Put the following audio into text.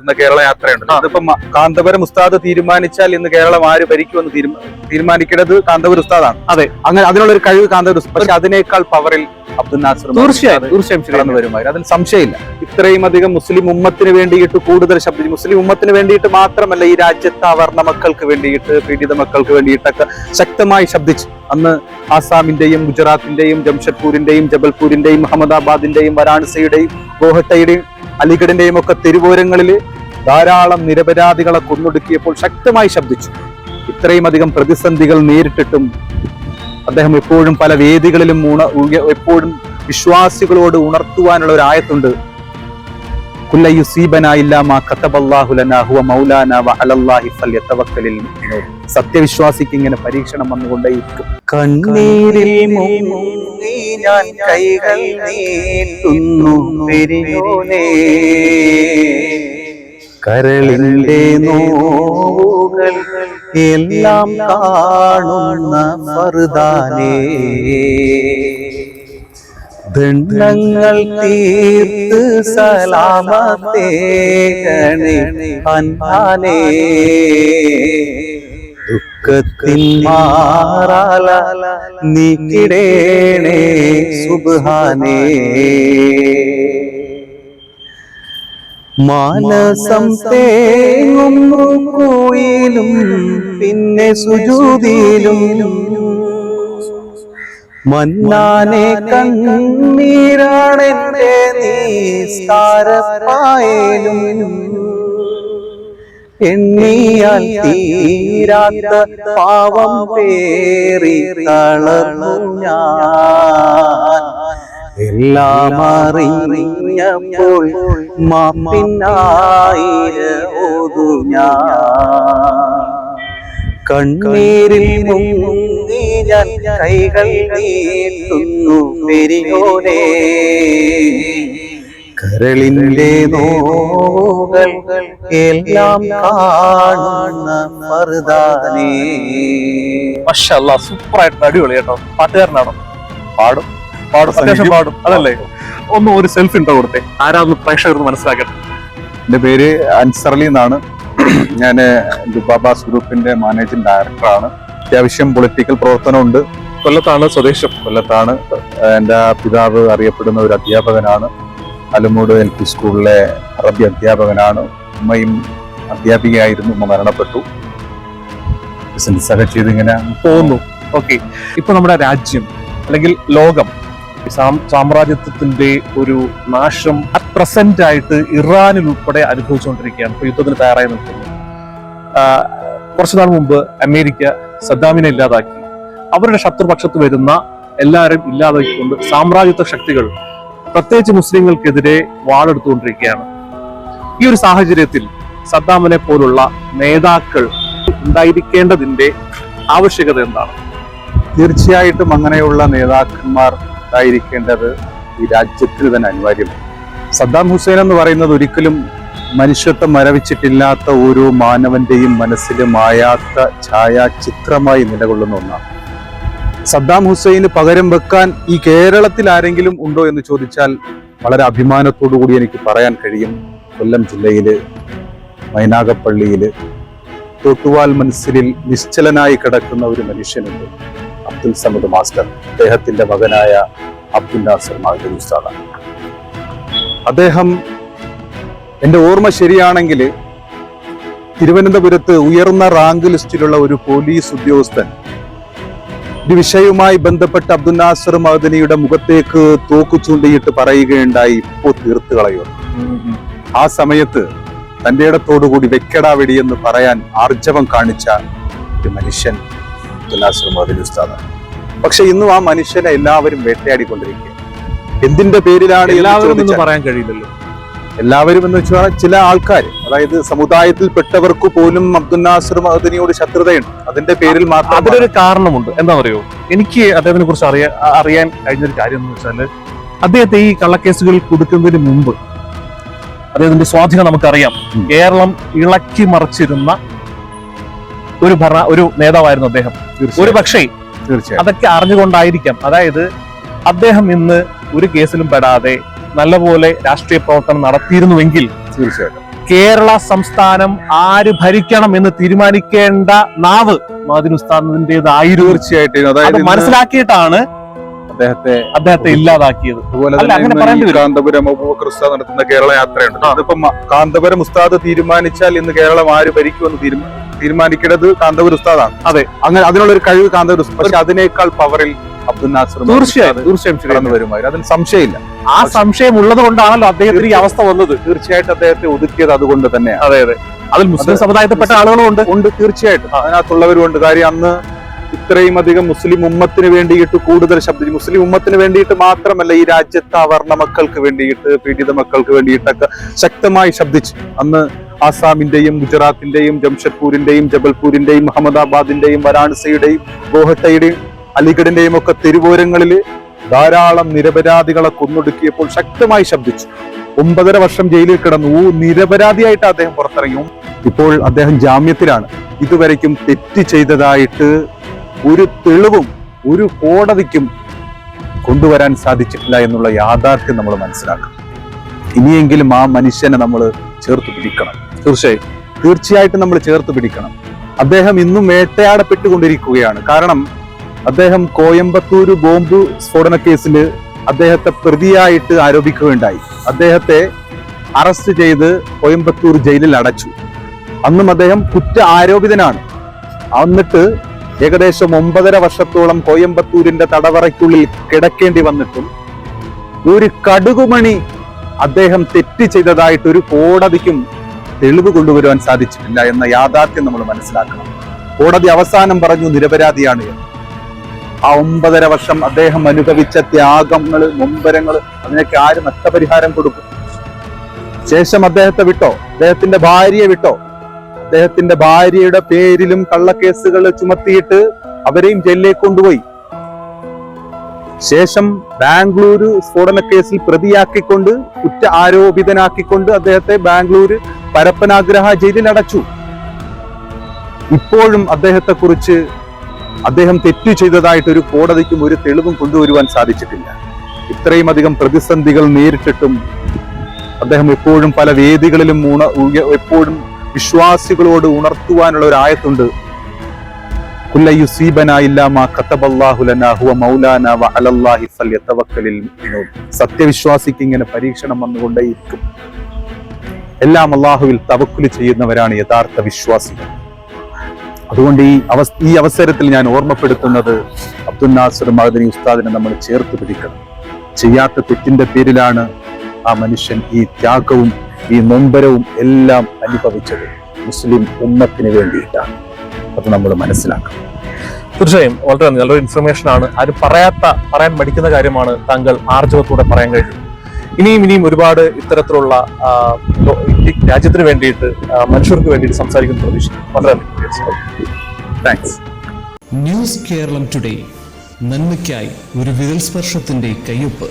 ഇന്ന് കേരള യാത്രയുണ്ട് ഇതിപ്പം മ- കാന്തപുരം ഉസ്താദ് തീരുമാനിച്ചാൽ ഇന്ന് കേരളം ആര് ഭരിക്കുമെന്ന് തീരുമാ- തീരുമാനിക്കേണ്ടത് കാന്തപുരം ഉസ്താദാണ്. അതെ. അങ്ങനെ അതിനുള്ള ഒരു കഴിവ് കാന്തപുരം പക്ഷെ അതിനേക്കാൾ പവറിൽ അബ്ദുൽ നാസർ തീർച്ചയായും തീർച്ചയായും വരുമായിരുന്നു. അതിൽ സംശയമില്ല. ഇത്രയും അധികം മുസ്ലിം ഉമ്മത്തിന് വേണ്ടിയിട്ട് കൂടുതൽ ശബ്ദിച്ചു മുസ്ലിം ഉമ്മത്തിന് വേണ്ടിയിട്ട് മാത്രമല്ല ഈ രാജ്യത്ത് അവർണ മക്കൾക്ക് വേണ്ടിയിട്ട് പീഡിത മക്കൾക്ക് വേണ്ടിയിട്ടൊക്കെ ശക്തമായി ശബ്ദിച്ചു. അന്ന് ആസാമിന്റെയും ഗുജറാത്തിന്റെയും ജംഷഡ്പൂരിന്റെയും ജബൽപൂരിന്റെയും അഹമ്മദാബാദിന്റെയും വരാണസിയുടെയും ഗോഹട്ടയുടെയും അലിഗഡിന്റെയും ഒക്കെ തെരുവോരങ്ങളിൽ ധാരാളം നിരപരാധികളെ കൊന്നൊടുക്കിയപ്പോൾ ശക്തമായി ശബ്ദിച്ചു. ഇത്രയും അധികം പ്രതിസന്ധികൾ നേരിട്ടിട്ടും അദ്ദേഹം എപ്പോഴും പല വേദികളിലും ഉണ എപ്പോഴും വിശ്വാസികളോട് ഉണർത്തുവാനുള്ള ഒരു ആയത്തുണ്ട്. സത്യവിശ്വാസിക്ക് ഇങ്ങനെ പരീക്ഷണം വന്നുകൊണ്ടേയിരിക്കും. കണ്ണീരിൽ മുങ്ങി ഞാൻ കൈകൾ നീട്ടുന്നു പെരിയോനേ കരളിന്റെ നോവുകൾ എല്ലാം കാണുന്ന മറുതാനേ ദണ്ഡങ്ങൾ തീർത്ത് സലാമത്തേകണേ അൻപാനേ നീക്കിടേണേ സുബ്ഹാനേ. മാനസം തേങ്ങും പിന്നെ സുജൂതിയിലും മന്നാനെ കണ്ണീരാണെന്റെ നീസ്താരപ്പായലും എണ്ണിയാൽ തീരാത്ത പാവം പേറി തളർന്നു ഞാൻ. എല്ലാം അറിഞ്ഞപ്പോൾ മാപ്പിനായിര ഓതു ഞാൻ കണ്ണീരിൽ മുങ്ങി ഞാൻ കൈകൾ നീട്ടുന്നു പെരിയോനെ. കരളിന്റെ നോവുകൾ എല്ലാം കാണുന്ന മറുതാനേ. മഷല്ല സൂപ്പറായിട്ട് അടിപൊളി കേട്ടോ. പാട്ടുകാരനാണോ? പാടും. പാടും അത്യാവശ്യം പാടും. അതല്ലേ? ഒന്ന് ഒരു സെൽഫ് ഇൻട്രോ കൊടുത്തേ? ആരാന്ന് പ്രേക്ഷകർ മനസ്സിലാക്കട്ടെ. എന്റെ പേര് അൻസറലി എന്നാണ്. ഞാൻ ദുബാബാസ് ഗ്രൂപ്പിന്റെ മാനേജിംഗ് ഡയറക്ടറാണ്. അത്യാവശ്യം പൊളിറ്റിക്കൽ പ്രവർത്തനമുണ്ട്. കൊല്ലത്താണ് സ്വദേശം. കൊല്ലത്താണ്. എന്റെ പിതാവ് അറിയപ്പെടുന്ന ഒരു അധ്യാപകനാണ്. അലമൂട് എൽ പി സ്കൂളിലെ അറബി അധ്യാപകനാണ്. ഉമ്മയും അധ്യാപികയായിരുന്നു. ഉമ്മ മരണപ്പെട്ടു. ബിസിനസ് ഒക്കെ ചെയ്ത് ഇങ്ങനെ പോകുന്നു. ഓക്കെ. ഇപ്പൊ നമ്മുടെ രാജ്യം അല്ലെങ്കിൽ ലോകം സാമ്രാജ്യത്വത്തിന്റെ ഒരു നാശം അറ്റ് പ്രസന്റ് ആയിട്ട് ഇറാനിൽ ഉൾപ്പെടെ അനുഭവിച്ചുകൊണ്ടിരിക്കുകയാണ്. ഇപ്പൊ യുദ്ധത്തിന് തയ്യാറായി നിൽക്കുന്നത് കുറച്ചു നാൾ മുമ്പ് അമേരിക്ക സദ്ദാമിനെ ഇല്ലാതാക്കി. അവരുടെ ശത്രുപക്ഷത്ത് വരുന്ന എല്ലാവരും ഇല്ലാതാക്കിക്കൊണ്ട് സാമ്രാജ്യത്വ ശക്തികൾ പ്രത്യേകിച്ച് മുസ്ലിങ്ങൾക്കെതിരെ വാളെടുത്തുകൊണ്ടിരിക്കുകയാണ്. ഈ ഒരു സാഹചര്യത്തിൽ സദ്ദാമിനെ പോലുള്ള നേതാക്കൾ ഉണ്ടായിരിക്കേണ്ടതിന്റെ ആവശ്യകത എന്താണ്? തീർച്ചയായിട്ടും അങ്ങനെയുള്ള നേതാക്കന്മാർ ഉണ്ടായിരിക്കേണ്ടത് ഈ രാജ്യത്തിന് തന്നെ അനിവാര്യമാണ്. സദ്ദാം ഹുസൈൻ എന്ന് പറയുന്നത് ഒരിക്കലും മനുഷ്യത്വം മരവിച്ചിട്ടില്ലാത്ത ഓരോ മാനവന്റെയും മനസ്സിലും മായാത്ത ഛായാചിത്രമായി നിലകൊള്ളുന്ന ഒന്നാണ്. സദ്ദാം ഹുസൈന് പകരം വെക്കാൻ ഈ കേരളത്തിൽ ആരെങ്കിലും ഉണ്ടോ എന്ന് ചോദിച്ചാൽ വളരെ അഭിമാനത്തോടു കൂടി എനിക്ക് പറയാൻ കഴിയും. കൊല്ലം ജില്ലയിൽ മൈനാഗപ്പള്ളിയിൽ തൊട്ടുവാൽ മനസ്സിലിൽ നിശ്ചലനായി കിടക്കുന്ന ഒരു മനുഷ്യനുണ്ട് അബ്ദുൽ സമദ് മാസ്റ്റർ. അദ്ദേഹത്തിന്റെ മകനായ അബ്ദുൽ നാസർ മാഹദൂർ ഉസ്താദാണ്. അദ്ദേഹം എന്റെ ഓർമ്മ ശരിയാണെങ്കിൽ തിരുവനന്തപുരത്ത് ഉയർന്ന റാങ്ക് ലിസ്റ്റിലുള്ള ഒരു പോലീസ് ഉദ്യോഗസ്ഥൻ ഒരു വിഷയവുമായി ബന്ധപ്പെട്ട് അബ്ദുൽ നാസർ മദനിയുടെ മുഖത്തേക്ക് തോക്കു ചൂണ്ടിയിട്ട് പറയുകയുണ്ടായി. ഇപ്പോ തീർത്ത് കളയോ ആ സമയത്ത് തന്റെ ഇടത്തോടുകൂടി വെക്കടാ വെടി എന്ന് പറയാൻ ആർജവം കാണിച്ച ഒരു മനുഷ്യൻ അബ്ദുൽ നാസർ മദനി ഉസ്താദ്. പക്ഷെ ഇന്നും ആ മനുഷ്യനെ എല്ലാവരും വേട്ടയാടിക്കൊണ്ടിരിക്കുക എന്തിന്റെ പേരിലാണ് എല്ലാവരും എന്ന് പറയാൻ കഴിയില്ലല്ലോ. എല്ലാവരും എന്ന് വെച്ചാൽ ചില ആൾക്കാർ അതായത് സമുദായത്തിൽപ്പെട്ടവർക്ക് പോലും അബ്ദുൽ നാസർ മഹദനിയോട് ശത്രുതയുണ്ട്. അതിന്റെ പേരിൽ മാത്രം അതിനൊരു കാരണമുണ്ട്. എന്താ പറയുക എനിക്ക് അദ്ദേഹത്തിനെ കുറിച്ച് അറിയാൻ അറിയാൻ കഴിഞ്ഞൊരു കാര്യം എന്ന് വെച്ചാൽ അദ്ദേഹത്തെ ഈ കള്ളക്കേസുകൾ കൊടുക്കുന്നതിന് മുമ്പ് അദ്ദേഹത്തിന്റെ സ്വാധീനം നമുക്കറിയാം. കേരളം ഇളക്കി മറിച്ചിരുന്ന ഒരു ഭരണ ഒരു നേതാവായിരുന്നു അദ്ദേഹം. ഒരു പക്ഷേ തീർച്ചയായും. അതൊക്കെ അറിഞ്ഞുകൊണ്ടായിരിക്കാം. അതായത് അദ്ദേഹം ഇന്ന് ഒരു കേസിലും പെടാതെ നല്ലപോലെ രാഷ്ട്രീയ പ്രവർത്തനം നടത്തിയിരുന്നുവെങ്കിൽ തീർച്ചയായിട്ടും. കേരള സംസ്ഥാനം ആര് ഭരിക്കണം എന്ന് തീരുമാനിക്കേണ്ട നാവ് മാദിൻ ഉസ്താദിന്റേതായിരുന്നു. തീർച്ചയായിട്ടും. അതായത് മനസ്സിലാക്കിയിട്ടാണ് അദ്ദേഹത്തെ അദ്ദേഹത്തെ ഇല്ലാതാക്കിയത്. അതുപോലെ തന്നെ. കാന്തപുരം അബൂബക്കർ ഉസ്താദ് നടത്തുന്ന കേരള യാത്രയുണ്ട്. അതിപ്പം കാന്തപുരം ഉസ്താദ് തീരുമാനിച്ചാൽ ഇന്ന് കേരളം ആര് ഭരിക്കുമെന്ന് തീരുമാ- തീരുമാനിക്കേണ്ടത് കാന്തപുരം ഉസ്താദാണ്. അതെ. അങ്ങനെ അതിനുള്ള ഒരു കഴിവ് കാന്തപുരം പക്ഷെ അതിനേക്കാൾ പവറിൽ അബ്ദുൽ നാസർ തീർച്ചയായും തീർച്ചയായും വരുമായിരുന്നു. അതിന് സംശയമില്ല. ആ സംശയം ഉള്ളത് കൊണ്ടാണല്ലോ അദ്ദേഹത്തിന് ഈ അവസ്ഥ വന്നത്. തീർച്ചയായിട്ടും അദ്ദേഹത്തെ ഒതുക്കിയത് അതുകൊണ്ട് തന്നെ അതെ അതെ. അതിൽ മുസ്ലിം സമുദായത്തിൽപ്പെട്ട ആളുകളും ഉണ്ട്. ഉണ്ട് തീർച്ചയായിട്ടും. അതിനകത്തുള്ളവരും ഉണ്ട്. കാര്യം അന്ന് ഇത്രയും അധികം മുസ്ലിം ഉമ്മത്തിന് വേണ്ടിയിട്ട് കൂടുതൽ ശബ്ദിച്ചു മുസ്ലിം ഉമ്മത്തിന് വേണ്ടിയിട്ട് മാത്രമല്ല ഈ രാജ്യത്തെ അവർണ മക്കൾക്ക് വേണ്ടിയിട്ട് പീഡിത മക്കൾക്ക് വേണ്ടിയിട്ടൊക്കെ ശക്തമായി ശബ്ദിച്ചു. അന്ന് ആസാമിന്റെയും ഗുജറാത്തിന്റെയും ജംഷഡ്പൂരിന്റെയും ജബൽപൂരിന്റെയും അഹമ്മദാബാദിന്റെയും വാരാണസിയുടെയും ഗോഹട്ടയുടെയും അലിഗഡിന്റെയും ഒക്കെ തെരുവോരങ്ങളിൽ ധാരാളം നിരപരാധികളെ കൊന്നൊടുക്കിയപ്പോൾ ശക്തമായി ശബ്ദിച്ചു. ഒമ്പതര വർഷം ജയിലിൽ കിടന്നു. നിരപരാധിയായിട്ട് അദ്ദേഹം പുറത്തിറങ്ങി. ഇപ്പോൾ അദ്ദേഹം ജാമ്യത്തിലാണ്. ഇതുവരയ്ക്കും തെറ്റ് ചെയ്തതായിട്ട് ഒരു തെളിവും ഒരു കോടതിക്കും കൊണ്ടുവരാൻ സാധിച്ചിട്ടില്ല എന്നുള്ള യാഥാർത്ഥ്യം നമ്മൾ മനസ്സിലാക്കണം. ഇനിയെങ്കിലും ആ മനുഷ്യനെ നമ്മൾ ചേർത്ത് പിടിക്കണം. തീർച്ചയായും. തീർച്ചയായിട്ടും നമ്മൾ ചേർത്ത് പിടിക്കണം. അദ്ദേഹം ഇന്നും വേട്ടയാടപ്പെട്ടുകൊണ്ടിരിക്കുകയാണ്. കാരണം അദ്ദേഹം കോയമ്പത്തൂര് ബോംബ് സ്ഫോടന കേസിൽ അദ്ദേഹത്തെ പ്രതിയായിട്ട് ആരോപിക്കുകയുണ്ടായി. അദ്ദേഹത്തെ അറസ്റ്റ് ചെയ്ത് കോയമ്പത്തൂർ ജയിലിൽ അടച്ചു. അന്നും അദ്ദേഹം കുറ്റ ആരോപിതനാണ് എന്നിട്ട് ഏകദേശം ഒമ്പതര വർഷത്തോളം കോയമ്പത്തൂരിന്റെ തടവറയ്ക്കുള്ളിൽ കിടക്കേണ്ടി വന്നിട്ടും ഒരു കടുകുമണി അദ്ദേഹം തെറ്റ് ചെയ്തതായിട്ട് ഒരു കോടതിക്കും തെളിവ് കൊണ്ടുവരുവാൻ സാധിച്ചിട്ടില്ല എന്ന യാഥാർത്ഥ്യം നമ്മൾ മനസ്സിലാക്കണം. കോടതി അവസാനം പറഞ്ഞു നിരപരാധിയാണ് എന്ന്. ആ ഒമ്പതര വർഷം അദ്ദേഹം അനുഭവിച്ച ത്യാഗങ്ങൾ നൊമ്പരങ്ങൾ അതിനൊക്കെ ആര് നഷ്ടപരിഹാരം കൊടുക്കും? ശേഷം അദ്ദേഹത്തെ വിട്ടോ? അദ്ദേഹത്തിന്റെ ഭാര്യയെ വിട്ടോ? അദ്ദേഹത്തിന്റെ ഭാര്യയുടെ പേരിലും കള്ളക്കേസുകൾ ചുമത്തിയിട്ട് അവരെയും ജയിലിലേക്ക് കൊണ്ടുപോയി. ശേഷം ബാംഗ്ലൂര് സ്ഫോടന കേസിൽ പ്രതിയാക്കിക്കൊണ്ട് കുറ്റ ആരോപിതനാക്കിക്കൊണ്ട് അദ്ദേഹത്തെ ബാംഗ്ലൂര് പരപ്പനാഗ്രഹ ജയിലിൽ അടച്ചു. ഇപ്പോഴും അദ്ദേഹത്തെ കുറിച്ച് അദ്ദേഹം തെറ്റു ചെയ്തതായിട്ട് ഒരു കോടതിക്കും ഒരു തെളിവും കൊണ്ടുവരുവാൻ സാധിച്ചിട്ടില്ല. ഇത്രയും അധികം പ്രതിസന്ധികൾ നേരിട്ടിട്ടും അദ്ദേഹം എപ്പോഴും പല വേദികളിലും ഉണ എപ്പോഴും വിശ്വാസികളോട് ഉണർത്തുവാനുള്ള ഒരു ആയത്തുണ്ട്. സത്യവിശ്വാസിക്ക് ഇങ്ങനെ പരീക്ഷണം വന്നുകൊണ്ടേയിരിക്കും. എല്ലാം അള്ളാഹുവിൽ തവക്കുലി ചെയ്യുന്നവരാണ് യഥാർത്ഥ വിശ്വാസികൾ. അതുകൊണ്ട് ഈ അവസ് ഈ അവസരത്തിൽ ഞാൻ ഓർമ്മപ്പെടുത്തുന്നത് അബ്ദുൽ നാസർ മഹദനി ഉസ്താദിനെ നമ്മൾ ചേർത്ത് പിടിക്കണം. ചെയ്യാത്ത തെറ്റിന്റെ പേരിലാണ് ആ മനുഷ്യൻ ഈ ത്യാഗവും ഈ നൊമ്പരവും എല്ലാം അനുഭവിച്ചത്. മുസ്ലിം ഉമ്മത്തിന് വേണ്ടിയിട്ടാണ്. അത് നമ്മൾ മനസ്സിലാക്കണം. തീർച്ചയായും വളരെ നല്ലൊരു ഇൻഫർമേഷൻ ആണ്. ആരും പറയാത്ത പറയാൻ മടിക്കുന്ന കാര്യമാണ് താങ്കൾ ആർജവത്തോടെ പറയാൻ കഴിഞ്ഞത്. ഇനിയും ഇനിയും ഒരുപാട് ഇത്തരത്തിലുള്ള രാജ്യത്തിന് വേണ്ടിയിട്ട് മനുഷ്യർക്ക് വേണ്ടിയിട്ട് സംസാരിക്കുന്ന പ്രതീക്ഷിക്കുന്നു. വളരെ നന്ദി. താങ്ക്സ് ന്യൂസ് കേരളം ടുഡേ നന്മയ്ക്കായി ഒരു വിരൽ സ്പർശത്തിന്റെ കയ്യൊപ്പ്.